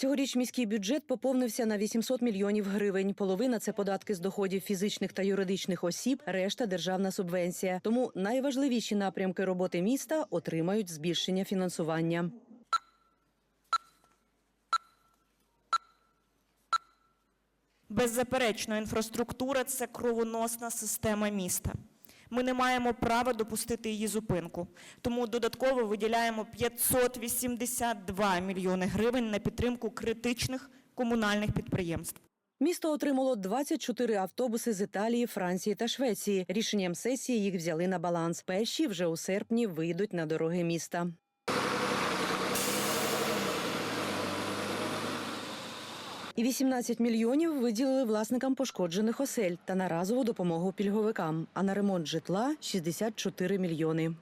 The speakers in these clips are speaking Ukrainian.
Цьогоріч міський бюджет поповнився на 800 мільйонів гривень. Половина це податки з доходів фізичних та юридичних осіб, решта державна субвенція. Тому найважливіші напрямки роботи міста отримають збільшення фінансування. Беззаперечно, інфраструктура це кровоносна система міста. Ми не маємо права допустити її зупинку. Тому додатково виділяємо 582 мільйони гривень на підтримку критичних комунальних підприємств. Місто отримало 24 автобуси з Італії, Франції та Швеції. Рішенням сесії їх взяли на баланс. Перші вже у серпні вийдуть на дороги міста. І 18 мільйонів виділили власникам пошкоджених осель та на разову допомогу пільговикам. А на ремонт житла 64 мільйони.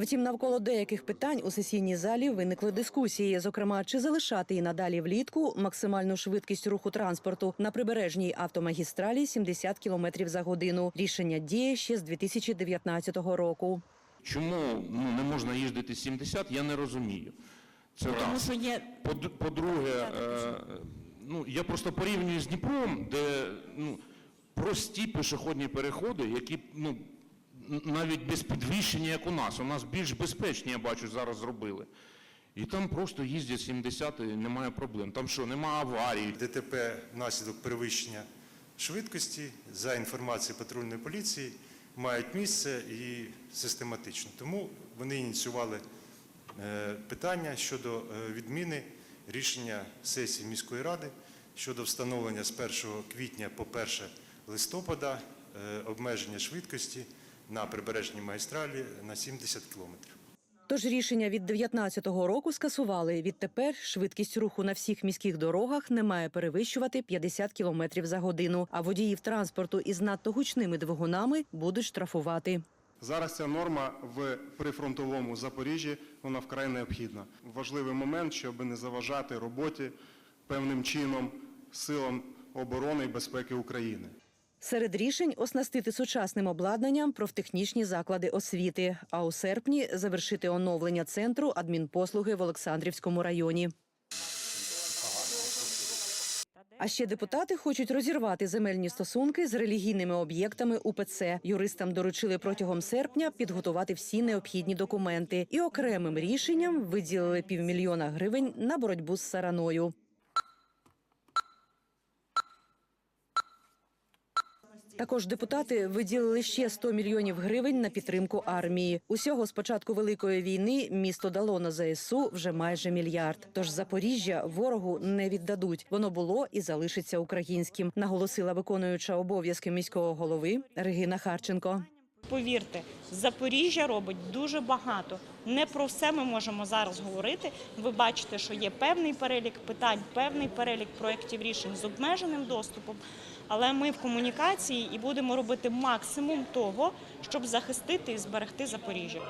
Втім, навколо деяких питань у сесійній залі виникли дискусії. Зокрема, чи залишати і надалі влітку максимальну швидкість руху транспорту на прибережній автомагістралі 70 км за годину. Рішення діє ще з 2019 року. Чому ну, не можна їздити 70, я не розумію. Це Тому раз. що є По-друге, е, ну, я просто порівнюю з Дніпром, де ну, прості пішохідні переходи, які ну, навіть без підвищення, як у нас. У нас більш безпечні, я бачу, зараз зробили. І там просто їздять 70 і немає проблем. Там що, немає аварій. ДТП внаслідок перевищення швидкості за інформацією патрульної поліції мають місце і систематично. Тому вони ініціювали е, питання щодо е, відміни рішення сесії міської ради щодо встановлення з 1 квітня по 1 листопада е, обмеження швидкості на прибережній магістралі на 70 кілометрів. Тож рішення від 2019 року скасували. Відтепер швидкість руху на всіх міських дорогах не має перевищувати 50 км за годину. А водіїв транспорту із надто гучними двигунами будуть штрафувати. Зараз ця норма в прифронтовому Запоріжжі вона вкрай необхідна. Важливий момент, щоб не заважати роботі певним чином силам оборони і безпеки України. Серед рішень оснастити сучасним обладнанням профтехнічні заклади освіти, а у серпні завершити оновлення центру адмінпослуги в Олександрівському районі. А ще депутати хочуть розірвати земельні стосунки з релігійними об'єктами УПЦ. Юристам доручили протягом серпня підготувати всі необхідні документи і окремим рішенням виділили півмільйона гривень на боротьбу з сараною. Також депутати виділили ще 100 мільйонів гривень на підтримку армії. Усього з початку великої війни місто дало на ЗСУ вже майже мільярд. Тож Запоріжжя ворогу не віддадуть. Воно було і залишиться українським. Наголосила виконуюча обов'язки міського голови Регіна Харченко. Повірте, Запоріжжя робить дуже багато. Не про все ми можемо зараз говорити. Ви бачите, що є певний перелік питань, певний перелік проєктів рішень з обмеженим доступом. Але ми в комунікації і будемо робити максимум того, щоб захистити і зберегти Запоріжжя.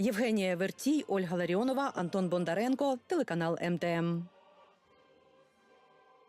Євгенія Вертій, Ольга Ларіонова, Антон Бондаренко, телеканал МТМ.